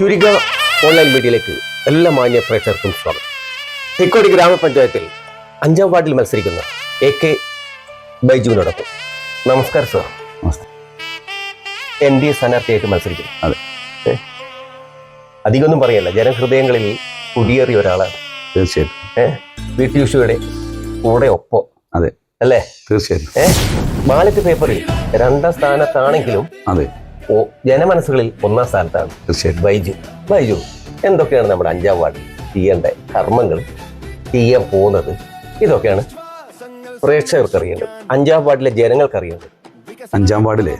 ചുരിക online മീഡിയയിലേക്ക് എല്ലാ മാന്യ പ്രേക്ഷകർക്കും സ്വാഗതം. തിക്കോടി ഗ്രാമപഞ്ചായത്തിൽ അഞ്ചാം വാർഡിൽ മത്സരിക്കുന്ന എ കെ ബൈജുവിനോടൊപ്പം. നമസ്കാരം സാർ നമസ്കാരം. എൻ ഡി എ സ്ഥാനാർത്ഥിയായിട്ട് മത്സരിക്കുന്നു. അതെ. അധികമൊന്നും പറയല്ല. ജനഹൃദയങ്ങളിൽ കുടിയേറിയ ഒരാളാണ്. തീർച്ചയായിട്ടും. വി ടി ഉഷയുടെ കൂടെ ഒപ്പം. അതെ. അല്ലേ? തീർച്ചയായിട്ടും. ഏ? ബാലറ്റ് പേപ്പറിൽ രണ്ടാം സ്ഥാനത്താണെങ്കിലും അതെ. ജനമനസ്സുകളിൽ ഒന്നാം സ്ഥാനത്താണ്. തീർച്ചയായിട്ടും. ബൈജു. ബൈജു എന്തൊക്കെയാണ് നമ്മുടെ അഞ്ചാം വാർഡിൽ? ചെയ്യേണ്ട കർമ്മങ്ങൾ ചെയ്യാൻ പോകുന്നത്? ഇതൊക്കെയാണ് പ്രേക്ഷകർക്ക് അറിയേണ്ടത് അഞ്ചാം വാർഡിലെ ജനങ്ങൾക്ക് അറിയേണ്ടത് അഞ്ചാം വാർഡിലെ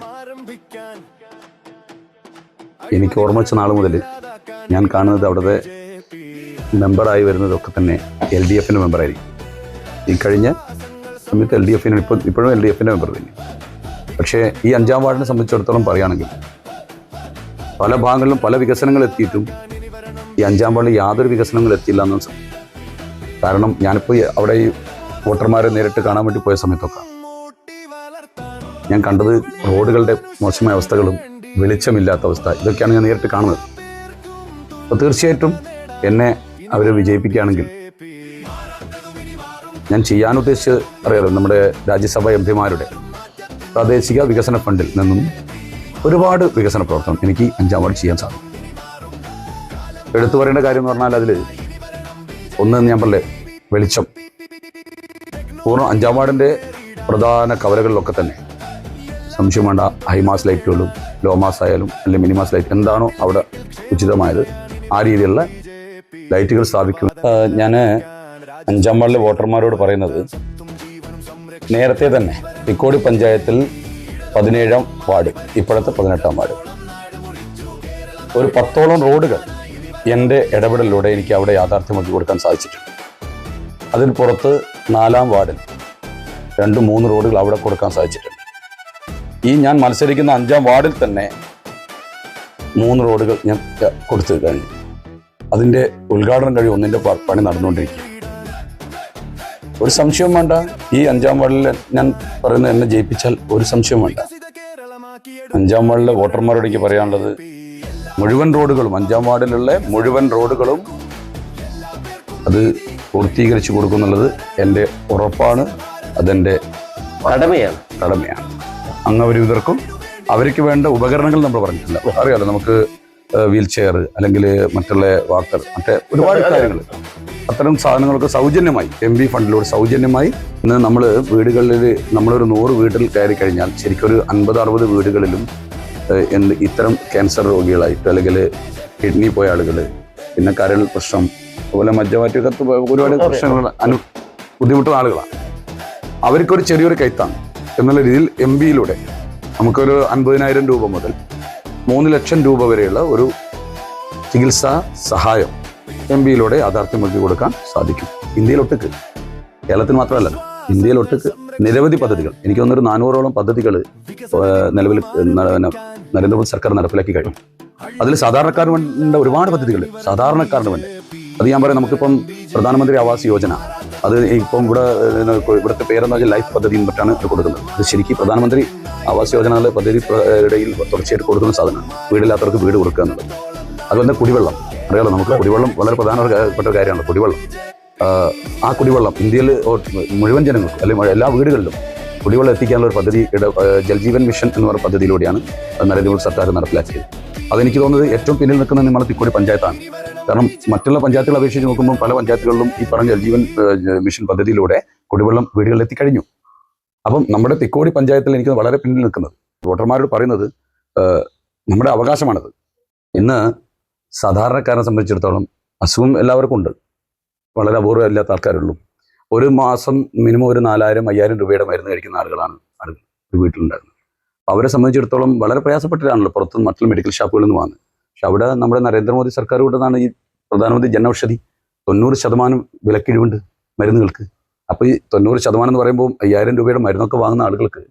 എനിക്ക് ഓർമ്മ വെച്ച നാൾ മുതൽ ഞാൻ കാണുന്നത് അവിടുത്തെ മെമ്പറായി വരുന്നതൊക്കെ തന്നെ എൽ ഡി എഫിന്റെ മെമ്പറായിരിക്കും. ഈ കഴിഞ്ഞ സമയത്ത് എൽ ഡി എഫിന് ഇപ്പോൾ ഇപ്പോഴും എൽ ഡി എഫിന്റെ മെമ്പർ തന്നെ. പക്ഷേ ഈ അഞ്ചാം വാർഡിനെ സംബന്ധിച്ചിടത്തോളം പറയുകയാണെങ്കിൽ പല ഭാഗങ്ങളിലും പല വികസനങ്ങൾ എത്തിയിട്ടും ഈ അഞ്ചാം വാർഡിൽ യാതൊരു വികസനങ്ങളും എത്തിയില്ല എന്ന് കാരണം ഞാനിപ്പോൾ അവിടെ ഈ വോട്ടർമാരെ നേരിട്ട് കാണാൻ വേണ്ടി പോയ സമയത്തൊക്കെ ഞാൻ കണ്ടത് റോഡുകളുടെ മോശമായ അവസ്ഥകളും വെളിച്ചമില്ലാത്ത അവസ്ഥ ഇതൊക്കെയാണ് ഞാൻ നേരിട്ട് കാണുന്നത്. അപ്പോൾ തീർച്ചയായിട്ടും എന്നെ അവർ വിജയിപ്പിക്കുകയാണെങ്കിൽ ഞാൻ ചെയ്യാൻ ഉദ്ദേശിച്ച് അറിയാലോ നമ്മുടെ രാജ്യസഭ എം പിമാരുടെ പ്രാദേശിക വികസന ഫണ്ടിൽ നിന്നും ഒരുപാട് വികസന പ്രവർത്തനം എനിക്ക് അഞ്ചാം വാർഡ് ചെയ്യാൻ സാധിക്കും. എടുത്തു പറയേണ്ട കാര്യം എന്ന് പറഞ്ഞാൽ അതിൽ ഒന്ന് ഞാൻ പറഞ്ഞേ വെളിച്ചം. പൂർണ അഞ്ചാം വാർഡിന്റെ പ്രധാന കവലകളിലൊക്കെ തന്നെ സംശയം വേണ്ട ഹൈമാസ് ലൈറ്റുകളും ലോ മാസ് ആയാലും അല്ലെങ്കിൽ മിനിമാസ് ലൈറ്റ് എന്താണോ അവിടെ ഉചിതമായത് ആ രീതിയിലുള്ള ലൈറ്റുകൾ സ്ഥാപിക്കും. ഞാൻ അഞ്ചാം വാർഡിലെ വോട്ടർമാരോട് പറയുന്നത് നേരത്തെ തന്നെ തിക്കോടി പഞ്ചായത്തിൽ പതിനേഴാം വാർഡ് ഇപ്പോഴത്തെ പതിനെട്ടാം വാർഡ്. ഒരു പത്തോളം റോഡുകൾ എന്റെ ഇടപെടലിലൂടെ എനിക്ക് അവിടെ യാഥാർത്ഥ്യമാക്കി കൊടുക്കാൻ സാധിച്ചിട്ടുണ്ട്. അതിന് പുറത്ത് നാലാം വാർഡിൽ രണ്ട് മൂന്ന് റോഡുകൾ അവിടെ കൊടുക്കാൻ സാധിച്ചിട്ടുണ്ട്. ഈ ഞാൻ മത്സരിക്കുന്ന അഞ്ചാം വാർഡിൽ തന്നെ മൂന്ന് റോഡുകൾ ഞാൻ കൊടുത്തു കഴിഞ്ഞു. അതിന്റെ ഉദ്ഘാടനം കഴിയും ഒന്നിന്റെ പണി നടന്നുകൊണ്ടിരിക്കും ഒരു സംശയവും വേണ്ട. ഈ അഞ്ചാം വാർഡിൽ ഞാൻ പറയുന്നത് എന്നെ ജയിപ്പിച്ചാൽ ഒരു സംശയവും വേണ്ട. അഞ്ചാം വാർഡിലെ വോട്ടർമാരോട് എനിക്ക് പറയാനുള്ളത് മുഴുവൻ റോഡുകളും അഞ്ചാം വാർഡിലുള്ള മുഴുവൻ റോഡുകളും അത് പൂർത്തീകരിച്ചു കൊടുക്കുന്നുള്ളത് എന്റെ ഉറപ്പാണ്. അതെന്റെ കടമയാണ്. കടമയാണ്. അംഗപരിമിതർക്കും അവർക്ക് വേണ്ട ഉപകരണങ്ങൾ നമ്മൾ പറഞ്ഞിട്ടില്ല അറിയാലോ നമുക്ക് വീൽ ചെയർ അല്ലെങ്കിൽ മറ്റുള്ള വാക്കർ മറ്റേ ഒരുപാട് കാര്യങ്ങൾ. അത്തരം സാധനങ്ങൾക്ക് സൗജന്യമായി. എം ബി ഫണ്ടിലൂടെ സൗജന്യമായി. ഇന്ന് നമ്മൾ വീടുകളിൽ നമ്മളൊരു നൂറ് വീട്ടിൽ കയറി കഴിഞ്ഞാൽ ശരിക്കും ഒരു അൻപത് അറുപത് വീടുകളിലും എന്ത് ഇത്തരം ക്യാൻസർ രോഗികളായിട്ട് അല്ലെങ്കിൽ കിഡ്നി പോയ ആളുകൾ പിന്നെ കരൾ പ്രശ്നം അതുപോലെ മജ്ജമാറ്റൊക്കെ ഒരുപാട് പ്രശ്നങ്ങൾ അനു ബുദ്ധിമുട്ടുന്ന ആളുകളാണ് അവർക്കൊരു ചെറിയൊരു കൈത്താണ്. എന്നുള്ള രീതിയിൽ എം ബിയിലൂടെ നമുക്കൊരു അൻപതിനായിരം രൂപ മുതൽ മൂന്ന് ലക്ഷം രൂപ വരെയുള്ള ഒരു ചികിത്സാ സഹായം എം ബിയിലൂടെ യാഥാർത്ഥ്യമാക്കി കൊടുക്കാൻ സാധിക്കും. ഇന്ത്യയിലൊട്ടുക്ക് കേരളത്തിൽ മാത്രമല്ല ഇന്ത്യയിലൊട്ടുക്ക് നിരവധി പദ്ധതികൾ. എനിക്ക് തോന്നുന്നൊരു നാനൂറോളം പദ്ധതികൾ നിലവിൽ നരേന്ദ്രമോദി സർക്കാർ നടപ്പിലാക്കി കഴിഞ്ഞു. അതിൽ സാധാരണക്കാരന് വേണ്ട ഒരുപാട് പദ്ധതികൾ സാധാരണക്കാരന് വേണ്ടി. അത് ഞാൻ പറയാം നമുക്കിപ്പം പ്രധാനമന്ത്രി ആവാസ് യോജന അത് ഇപ്പം ഇവിടെ ഇവിടുത്തെ പേരെന്ന് വെച്ചാൽ ലൈഫ് പദ്ധതി എന്നിട്ടാണ് കൊടുക്കുന്നത്. അത് ശരിക്കും പ്രധാനമന്ത്രി ആവാസ് യോജന പദ്ധതി ഇടയിൽ തുടർച്ചയായിട്ട് കൊടുക്കുന്ന സാധനമാണ്. വീടില്ലാത്തവർക്ക് വീട് കൊടുക്കുക എന്നുള്ളത്. അതുപോലെ തന്നെ കുടിവെള്ളം. അറിയാലോ നമുക്ക് കുടിവെള്ളം വളരെ പ്രധാനപ്പെട്ട ഒരു കാര്യമാണ് കുടിവെള്ളം. ആ കുടിവെള്ളം ഇന്ത്യയിൽ മുഴുവൻ ജനങ്ങൾക്കും അല്ലെങ്കിൽ എല്ലാ വീടുകളിലും കുടിവെള്ളം എത്തിക്കാനുള്ള ഒരു പദ്ധതി ജൽജീവൻ മിഷൻ എന്ന് പറയുന്ന പദ്ധതിയിലൂടെയാണ് നരേന്ദ്രമോദി സർക്കാർ നടപ്പിലാക്കിയത്. അതെനിക്ക് തോന്നുന്നത് ഏറ്റവും പിന്നിൽ നിൽക്കുന്ന നിങ്ങളെ തിക്കോടി പഞ്ചായത്താണ്. കാരണം മറ്റുള്ള പഞ്ചായത്തുകൾ അപേക്ഷിച്ച് നോക്കുമ്പോൾ പല പഞ്ചായത്തുകളിലും ഈ പറഞ്ഞ ജൽജീവൻ മിഷൻ പദ്ധതിയിലൂടെ കുടിവെള്ളം വീടുകളിൽ എത്തിക്കഴിഞ്ഞു അപ്പം നമ്മുടെ തിക്കോടി പഞ്ചായത്തിൽ എനിക്ക് വളരെ പിന്നിൽ നിൽക്കുന്നത്. വോട്ടർമാരോട് പറയുന്നത് നമ്മുടെ അവകാശമാണത്. ഇന്ന് സാധാരണക്കാരനെ സംബന്ധിച്ചിടത്തോളം അസുഖം എല്ലാവർക്കും ഉണ്ട്. വളരെ അപൂർവം ഇല്ലാത്ത ആൾക്കാരുള്ളൂ. ഒരു മാസം മിനിമം ഒരു നാലായിരം അയ്യായിരം രൂപയുടെ മരുന്ന് കഴിക്കുന്ന ആളുകളാണ് ആളുകൾ വീട്ടിലുണ്ടായിരുന്നത്. അവരെ സംബന്ധിച്ചിടത്തോളം വളരെ പ്രയാസപ്പെട്ടിട്ടാണല്ലോ പുറത്തുനിന്ന് മറ്റുള്ള മെഡിക്കൽ ഷോപ്പുകളിൽ നിന്ന് വാങ്ങുന്നത് പക്ഷെ അവിടെ നമ്മുടെ നരേന്ദ്രമോദി സർക്കാർ കൂട്ടുന്നതാണ് ഈ പ്രധാനമന്ത്രി ജനൌഷധി തൊണ്ണൂറ് ശതമാനം വിലക്കിഴിവുണ്ട് മരുന്നുകൾക്ക്. അപ്പോൾ ഈ തൊണ്ണൂറ് ശതമാനം എന്ന് പറയുമ്പോൾ അയ്യായിരം രൂപയുടെ മരുന്നൊക്കെ വാങ്ങുന്ന ആളുകൾക്ക്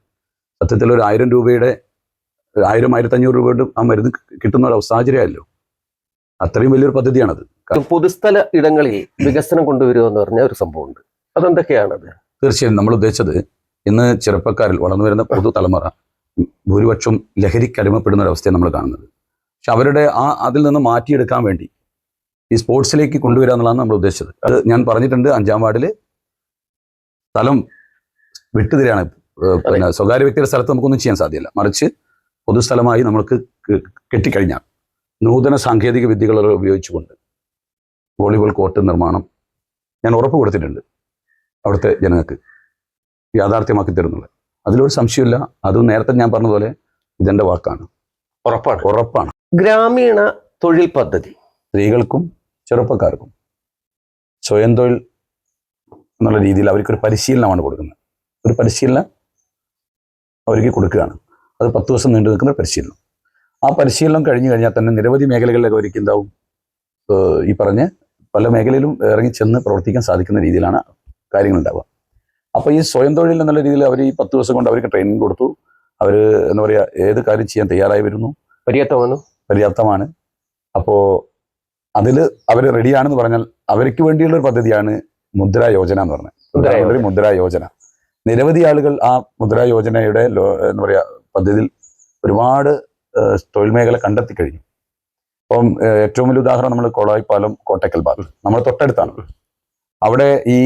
സത്യത്തിൽ ഒരു ആയിരം രൂപയുടെ ആയിരം ആയിരത്തഞ്ഞൂറ് രൂപയുടെ ആ മരുന്ന് കിട്ടുന്ന ഒരു സാഹചര്യമല്ലോ അത്രയും വലിയൊരു പദ്ധതിയാണത്. പൊതുസ്ഥല ഇടങ്ങളിൽ വികസനം കൊണ്ടുവരിക എന്ന് പറഞ്ഞ ഒരു സംഭവമുണ്ട്. അതെന്തൊക്കെയാണത്? തീർച്ചയായും നമ്മൾ ഉദ്ദേശിച്ചത് ഇന്ന് ചെറുപ്പക്കാരിൽ വളർന്നു വരുന്ന പൊതു തലമുറ ഭൂരിപക്ഷം ലഹരിക്ക് അടിമപ്പെടുന്ന അവസ്ഥയാണ് നമ്മൾ കാണുന്നത്. പക്ഷെ അവരുടെ ആ അതിൽ നിന്ന് മാറ്റിയെടുക്കാൻ വേണ്ടി ഈ സ്പോർട്സിലേക്ക് കൊണ്ടുവരിക എന്നുള്ളതാണ് നമ്മൾ ഉദ്ദേശിച്ചത്. അത് ഞാൻ പറഞ്ഞിട്ടുണ്ട് അഞ്ചാം വാർഡിൽ സ്ഥലം വിട്ടുതരികയാണ്. പിന്നെ സ്വകാര്യ വ്യക്തിയുടെ സ്ഥലത്ത് നമുക്കൊന്നും ചെയ്യാൻ സാധ്യമല്ല മറിച്ച് പൊതുസ്ഥലമായി നമ്മൾക്ക് കെട്ടിക്കഴിഞ്ഞാൽ നൂതന സാങ്കേതിക വിദ്യകൾ ഉപയോഗിച്ചുകൊണ്ട് വോളിബോൾ കോർട്ട് നിർമ്മാണം ഞാൻ ഉറപ്പ് കൊടുത്തിട്ടുണ്ട് അവിടുത്തെ ജനങ്ങൾക്ക് യാഥാർത്ഥ്യമാക്കി തരുന്നുള്ളത് അതിലൊരു സംശയമില്ല അത് നേരത്തെ ഞാൻ പറഞ്ഞതുപോലെ ഇതെന്റെ വാക്കാണ്. ഉറപ്പാണ്. ഉറപ്പാണ്. ഗ്രാമീണ തൊഴിൽ പദ്ധതി. സ്ത്രീകൾക്കും ചെറുപ്പക്കാർക്കും സ്വയം തൊഴിൽ എന്നുള്ള രീതിയിൽ അവർക്കൊരു പരിശീലനമാണ് കൊടുക്കുന്നത്. ഒരു പരിശീലനം അവർക്ക് കൊടുക്കുകയാണ്. അത് പത്ത് ദിവസം നീണ്ടു നിൽക്കുന്ന പരിശീലനം. ആ പരിശീലനം കഴിഞ്ഞു കഴിഞ്ഞാൽ തന്നെ നിരവധി മേഖലകളിലൊക്കെ അവർക്ക് എന്താവും ഈ പറഞ്ഞ് പല മേഖലയിലും ഇറങ്ങി ചെന്ന് പ്രവർത്തിക്കാൻ സാധിക്കുന്ന രീതിയിലാണ് കാര്യങ്ങൾ ഉണ്ടാവുക അപ്പോൾ ഈ സ്വയം തൊഴിൽ എന്നുള്ള രീതിയിൽ അവർ ഈ പത്ത് ദിവസം കൊണ്ട് അവർക്ക് ട്രെയിനിങ് കൊടുത്തു. അവർ എന്താ പറയുക ഏത് കാര്യം ചെയ്യാൻ തയ്യാറായി വരുന്നു? പര്യാപ്തമാണ്? പര്യാപ്തമാണ്. അപ്പോൾ അതിൽ അവർ റെഡിയാണെന്ന് പറഞ്ഞാൽ അവർക്ക് വേണ്ടിയുള്ള ഒരു പദ്ധതിയാണ് മുദ്ര യോജന എന്ന് പറഞ്ഞത്. മുദ്രാ യോജന. നിരവധി ആളുകൾ ആ മുദ്രാ യോജനയുടെ ലോ- എന്താ പറയുക പദ്ധതിയിൽ ഒരുപാട് തൊഴിൽ മേഖല കണ്ടെത്തി കഴിഞ്ഞു. അപ്പം ഏറ്റവും വലിയ ഉദാഹരണം നമ്മൾ കോളായിപ്പാലം കോട്ടയ്ക്കൽ ഭാഗം നമ്മൾ തൊട്ടടുത്താണ്. അവിടെ ഈ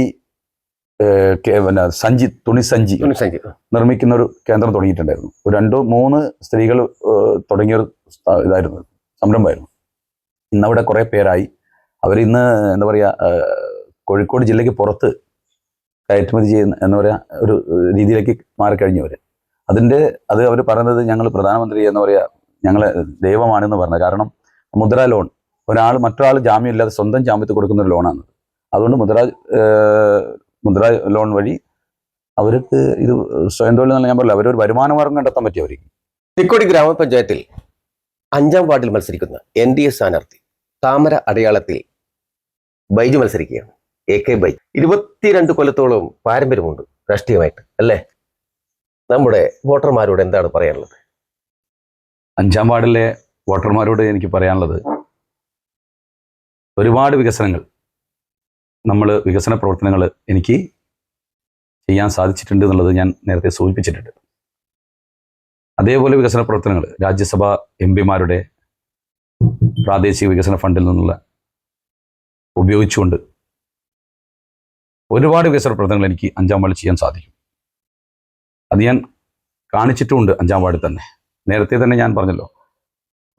പിന്നെ സഞ്ചി തുണി സഞ്ചി തുണിസഞ്ചി നിർമ്മിക്കുന്ന ഒരു കേന്ദ്രം തുടങ്ങിയിട്ടുണ്ടായിരുന്നു. ഒരു രണ്ടോ മൂന്ന് സ്ത്രീകൾ തുടങ്ങിയൊരു ഇതായിരുന്നു സംരംഭമായിരുന്നു. ഇന്നവിടെ കുറേ പേരായി. അവർ അവരിന്ന് എന്താ പറയുക കോഴിക്കോട് ജില്ലയ്ക്ക് പുറത്ത് കയറ്റുമതി ചെയ്യുന്ന എന്താ പറയുക ഒരു രീതിയിലേക്ക് മാറിക്കഴിഞ്ഞു അവർ അതിന്റെ അത് അവർ പറയുന്നത് ഞങ്ങൾ പ്രധാനമന്ത്രി എന്ന് പറയുക ഞങ്ങൾ ദൈവമാണെന്ന് പറഞ്ഞത്. കാരണം മുദ്ര ലോൺ ഒരാൾ മറ്റൊരാൾ ജാമ്യം ഇല്ലാതെ സ്വന്തം ജാമ്യത്തിൽ കൊടുക്കുന്ന ഒരു ലോണാണ് അതുകൊണ്ട് മുദ്ര മുദ്ര ലോൺ വഴി അവർക്ക് ഇത് സ്വയം തൊഴിൽ എന്നല്ല ഞാൻ പറയില്ല അവരൊരു വരുമാനമാർഗം കണ്ടെത്താൻ പറ്റി അവർക്ക്. തിക്കോടി ഗ്രാമപഞ്ചായത്തിൽ അഞ്ചാം വാർഡിൽ മത്സരിക്കുന്ന എൻ ഡി എ സ്ഥാനാർത്ഥി താമര അടയാളത്തിൽ ബൈജു മത്സരിക്കുകയാണ്. എ കെ ബൈ ഇരുപത്തിരണ്ട് കൊല്ലത്തോളം പാരമ്പര്യമുണ്ട് രാഷ്ട്രീയമായിട്ട് അല്ലേ? നമ്മുടെ വോട്ടർമാരോട് എന്താണ് പറയാനുള്ളത്? അഞ്ചാം വാർഡിലെ വോട്ടർമാരോട് എനിക്ക് പറയാനുള്ളത് ഒരുപാട് വികസനങ്ങൾ നമ്മൾ വികസന പ്രവർത്തനങ്ങൾ എനിക്ക് ചെയ്യാൻ സാധിച്ചിട്ടുണ്ട് എന്നുള്ളത് ഞാൻ നേരത്തെ സൂചിപ്പിച്ചിട്ടുണ്ട്. അതേപോലെ വികസന പ്രവർത്തനങ്ങൾ രാജ്യസഭ എം പിമാരുടെ പ്രാദേശിക വികസന ഫണ്ടിൽ നിന്നുള്ള ഉപയോഗിച്ചുകൊണ്ട് ഒരുപാട് വികസന പ്രവർത്തനങ്ങൾ എനിക്ക് അഞ്ചാം വാർഡിൽ ചെയ്യാൻ സാധിക്കും. അത് ഞാൻ കാണിച്ചിട്ടുമുണ്ട് അഞ്ചാം വാർഡിൽ തന്നെ. നേരത്തെ തന്നെ ഞാൻ പറഞ്ഞല്ലോ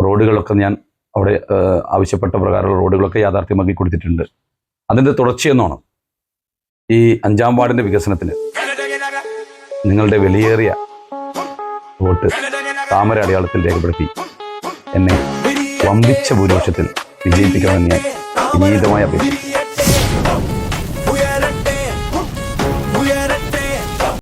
റോഡുകളൊക്കെ ഞാൻ അവിടെ ആവശ്യപ്പെട്ട പ്രകാരമുള്ള റോഡുകളൊക്കെ യാഥാർത്ഥ്യമാക്കി കൊടുത്തിട്ടുണ്ട്. അതിന്റെ തുടർച്ചയെന്നോണം ഈ അഞ്ചാം വാർഡിന്റെ വികസനത്തിന്. നിങ്ങളുടെ വിലയേറിയ വോട്ട് താമര അടയാളത്തിൽ രേഖപ്പെടുത്തി എന്നെ വമ്പിച്ച ഭൂരിപക്ഷത്തിൽ വിജയിപ്പിക്കണമെന്ന് ഞാൻ വിനീതമായി അപേക്ഷിക്കുന്നു